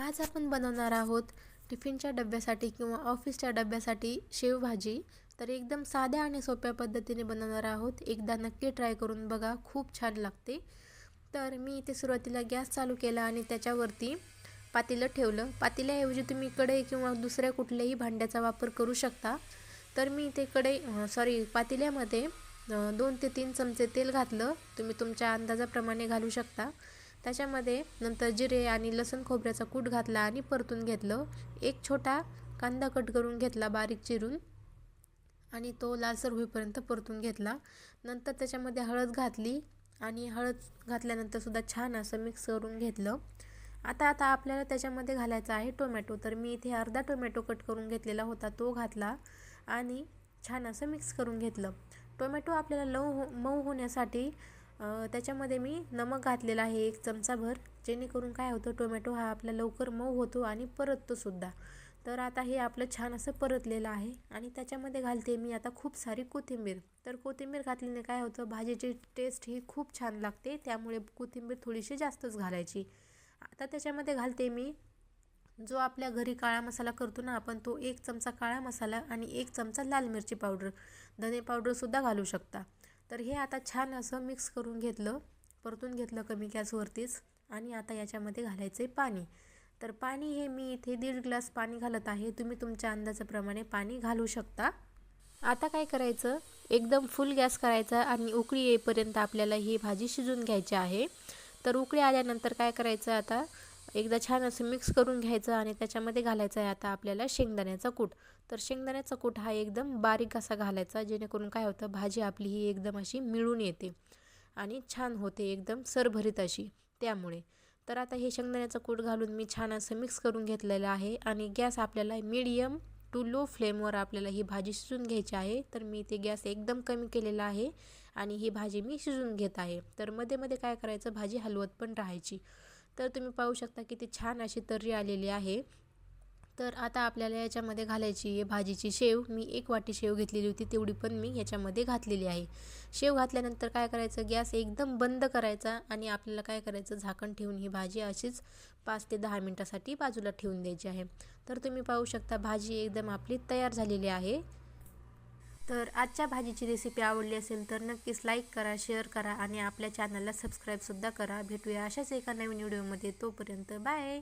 आज आपण बनवणार आहोत टिफिनच्या डब्यासाठी किंवा ऑफिसच्या डब्यासाठी शेवभाजी. तर एकदम साध्या आणि सोप्या पद्धतीने बनवणार आहोत. एकदा नक्की ट्राय करून बघा खूप छान लागते. तर मी इथे सुरुवातीला गॅस चालू केला आणि त्याच्यावरती पातेलं ठेवलं. पातेल्याऐवजी तुम्ही कढई किंवा दुसऱ्या कुठल्याही भांड्याचा वापर करू शकता. तर मी इथे कढई सॉरी पातेल्यामध्ये दोन ते तीन चमचे तेल घातलं. तुम्ही तुमच्या अंदाजाप्रमाणे घालू शकता. त्याच्यामध्ये नंतर जिरे आणि लसूण खोबऱ्याचा कूट घातला आणि परतून घेतलं. एक छोटा कांदा कट करून घेतला बारीक चिरून आणि तो लालसर होईपर्यंत परतून घेतला. नंतर त्याच्यामध्ये हळद घातली आणि हळद घातल्यानंतर सुद्धा छान असं मिक्स करून घेतलं. आता आता आपल्याला त्याच्यामध्ये घालायचा आहे टोमॅटो. तर मी इथे अर्धा टोमॅटो कट करून घेतलेला होता तो घातला आणि छान असं मिक्स करून घेतलं. टोमॅटो आपल्याला लव हो मऊ होण्यासाठी त्याच्यामध्ये मी नमक घातलेला आहे एक चमचाभर जेणेकरून काय होतं टोमॅटो हा आपला लवकर मऊ होतो आणि परततोसुद्धा तर आता हे आपलं छान असं परतलेलं आहे आणि त्याच्यामध्ये घालते मी आता खूप सारी कोथिंबीर. तर कोथिंबीर घातल्याने काय होतं भाजीची टेस्ट ही खूप छान लागते त्यामुळे कोथिंबीर थोडीशी जास्तच घालायची. आता त्याच्यामध्ये घालते मी जो आपल्या घरी काळा मसाला करतो ना आपण तो एक चमचा काळा मसाला आणि एक चमचा लाल मिरची पावडर. धने पावडरसुद्धा घालू शकता. तर हे आता छान असं मिक्स करून घेतलं. परतून घेतलं कमी गॅसवरतीच आणि आता याच्यामध्ये घालायचं आहे पाणी. तर पाणी हे मी इथे दीड ग्लास पाणी घालत आहे. तुम्ही तुमच्या अंदाजाप्रमाणे पाणी घालू शकता. आता काय करायचं? एकदम फुल गॅस करायचा आणि उकळी येईपर्यंत आपल्याला ही भाजी शिजून घ्यायची आहे. तर उकळी आल्यानंतर काय करायचं आता? एकदा छान असं मिक्स करून घ्यायचं आणि त्याच्यामध्ये घालायचं आहे आता आपल्याला शेंगदाण्याचा कूट. तर शेंगदाण्याचा कूट हा एकदम बारीक असा घालायचा जेणेकरून काय होतं भाजी आपली ही एकदम अशी मिळून येते आणि छान होते एकदम सरभरीत अशी. त्यामुळे. तर आता हे शेंगदाण्याचं कूट घालून मी छान असं मिक्स करून घेतलेलं आहे आणि गॅस आपल्याला मीडियम टू लो फ्लेमवर आपल्याला ही भाजी शिजून घ्यायची आहे. तर मी ते गॅस एकदम कमी केलेला आहे आणि ही भाजी मी शिजून घेत आहे. तर मध्ये मध्ये काय करायचं भाजी हलवत पण राहायची. तर तुम्ही पाहू शकता किती छान अशी तर्री आलेली आहे. तर आता आपल्याला याच्यामध्ये घालायची आहे भाजीची शेव. मी एक वाटी शेव घेतलेली होती तेवढी पण मी याच्यामध्ये घातलेली आहे. शेव घातल्यानंतर काय करायचं गॅस एकदम बंद करायचा आणि आपल्याला काय करायचं झाकण ठेवून ही भाजी अशीच पाच ते दहा मिनटासाठी बाजूला ठेवून द्यायची आहे. तर तुम्ही पाहू शकता भाजी एकदम आपली तयार झालेली आहे. तर आजच्या भाजीची रेसिपी आवडली असेल तर नक्कीच लाईक करा शेअर करा आणि आपल्या चॅनलला सबस्क्राईबसुद्धा करा. भेटूया अशाच एका नवीन व्हिडिओमध्ये तोपर्यंत बाय